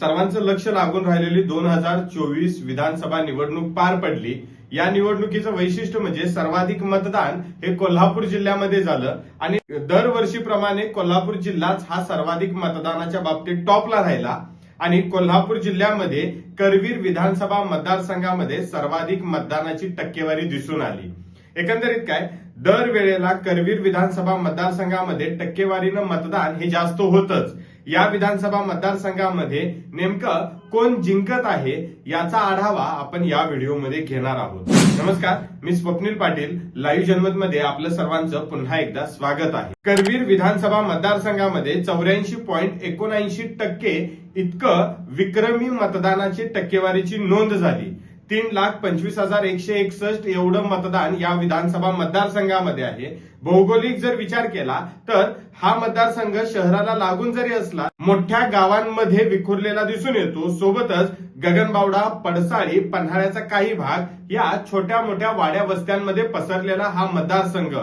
सर्वांचं लक्ष लागून राहिलेली दोन हजार चोवीस विधानसभा निवडणूक पार पडली. या निवडणुकीचं वैशिष्ट्य म्हणजे सर्वाधिक मतदान हे कोल्हापूर जिल्ह्यामध्ये झालं आणि दरवर्षीप्रमाणे कोल्हापूर जिल्हाच हा सर्वाधिक मतदानाच्या बाबतीत टॉपला राहिला आणि कोल्हापूर जिल्ह्यामध्ये करवीर विधानसभा मतदारसंघामध्ये सर्वाधिक मतदानाची टक्केवारी दिसून आली. एकंदरीत काय? दर वेळेला करवीर विधानसभा मतदारसंघामध्ये टक्केवारीनं मतदान हे जास्त होतच. या विधानसभा मतदारसंघामध्ये नेमकं कोण जिंकत आहे याचा आढावा आपण या व्हिडिओमध्ये घेणार आहोत. नमस्कार मी स्वप्नील पाटील. लाईव्ह जनमत मध्ये आपलं सर्वांचं पुन्हा एकदा स्वागत आहे. करवीर विधानसभा मतदारसंघामध्ये चौऱ्याऐंशी पॉईंट एकोणऐंशी टक्के इतकं विक्रमी मतदानाची टक्केवारीची नोंद झाली. तीन लाख पंचवीस हजार एकशे एकसष्ट एवढं मतदान या विधानसभा मतदारसंघामध्ये आहे. भौगोलिक जर विचार केला तर हा मतदारसंघ शहराला लागून जरी असला मोठ्या गावांमध्ये विखुरलेला दिसून येतो. सोबतच गगनबावडा पडसाळी पन्हाळ्याचा काही भाग या छोट्या मोठ्या वाड्या वस्त्यांमध्ये पसरलेला हा मतदारसंघ.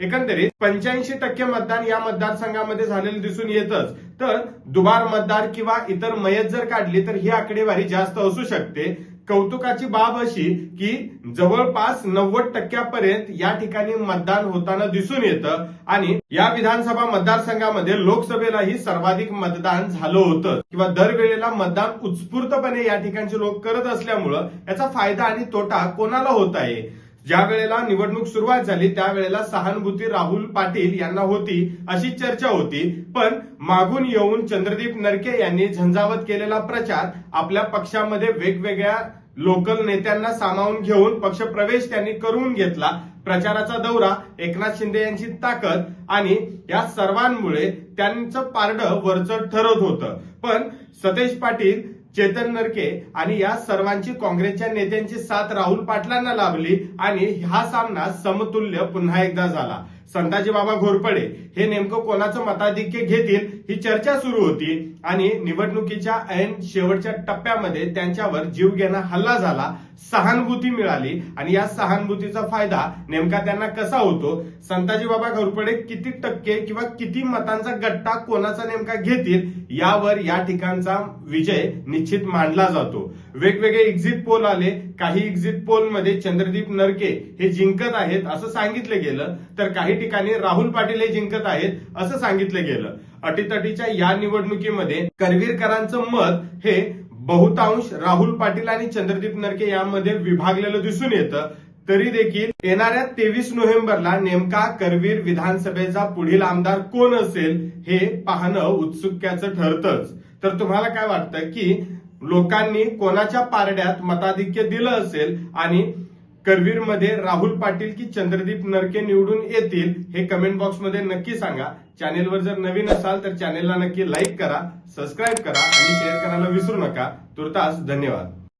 एकंदरीत पंच्याऐंशी टक्के मतदान या मतदारसंघामध्ये झालेलं दिसून येतच. तर दुबार मतदार किंवा इतर मयत जर काढली तर ही आकडेवारी जास्त असू शकते. कौतुकाची बाब अशी की जवळपास नव्वद टक्क्यापर्यंत या ठिकाणी मतदान होताना दिसून येतं आणि या विधानसभा मतदारसंघामध्ये लोकसभेलाही सर्वाधिक मतदान झालं होतं. किंवा दरवेळेला मतदान उत्स्फूर्तपणे या ठिकाणचे लोक करत असल्यामुळं याचा फायदा आणि तोटा कोणाला होत आहे? ज्या वेळेला निवडणूक सुरुवात झाली त्यावेळेला सहानुभूती राहुल पाटील यांना होती अशी चर्चा होती. पण मागून येऊन चंद्रदीप नरके यांनी झंझावत केलेला प्रचार आपल्या पक्षामध्ये वेगवेगळ्या लोकल नेत्यांना सामावून घेऊन पक्ष प्रवेश त्यांनी करून घेतला. प्रचाराचा दौरा एकनाथ शिंदे यांची ताकद आणि या सर्वांमुळे त्यांचं पारडं वरचं ठरत होतं. पण सतेज पाटील चेतन नरके आणि या सर्वांची काँग्रेसच्या नेत्यांची साथ राहुल पाटलांना लाभली आणि हा सामना समतुल्य पुन्हा एकदा झाला. संताजी बाबा घोरपडे हे नेमकं कोणाचं मताधिक्य घेतील ही चर्चा सुरू होती आणि निवडणुकीच्या ऐन शेवटच्या टप्प्यामध्ये त्यांच्यावर जीवघेणा हल्ला झाला सहानुभूती मिळाली आणि या सहानुभूतीचा फायदा नेमका त्यांना कसा होतो? संताजी बाबा घोरपडे किती टक्के किंवा किती मतांचा गट्टा कोणाचा नेमका घेतील? यावर या ठिकाणचा विजय निश्चित मानला जातो. वेगवेगळे एक्झिट पोल आले. काही एक्झिट पोलमध्ये चंद्रदीप नरके हे जिंकत आहेत असं सांगितलं गेलं. तर काही ठिकाणी राहुल पाटील हे जिंकत आहेत असं सांगितलं गेलं. अटीतटीच्या या निवडणुकीमध्ये करवीरकरांचं मत हे बहुतांश राहुल पाटील आणि चंद्रदीप नरके यामध्ये विभागलेलं दिसून येतं. तरी देखील येणाऱ्या तेवीस नोव्हेंबरला नेमका करवीर विधानसभेचा पुढील आमदार कोण असेल हे पाहणं उत्सुक्याचं ठरतच. तर तुम्हाला काय वाटतं की लोकांनी कोणाच्या पारड्यात मताधिक्य दिलं असेल आणि करवीरमध्ये राहुल पाटील की चंद्रदीप नरके निवडून येतील हे कमेंट बॉक्समध्ये नक्की सांगा. चॅनेलवर जर नवीन असाल तर चॅनेलला नक्की लाईक करा सबस्क्राईब करा आणि शेअर करायला विसरू नका. तुर्तास धन्यवाद.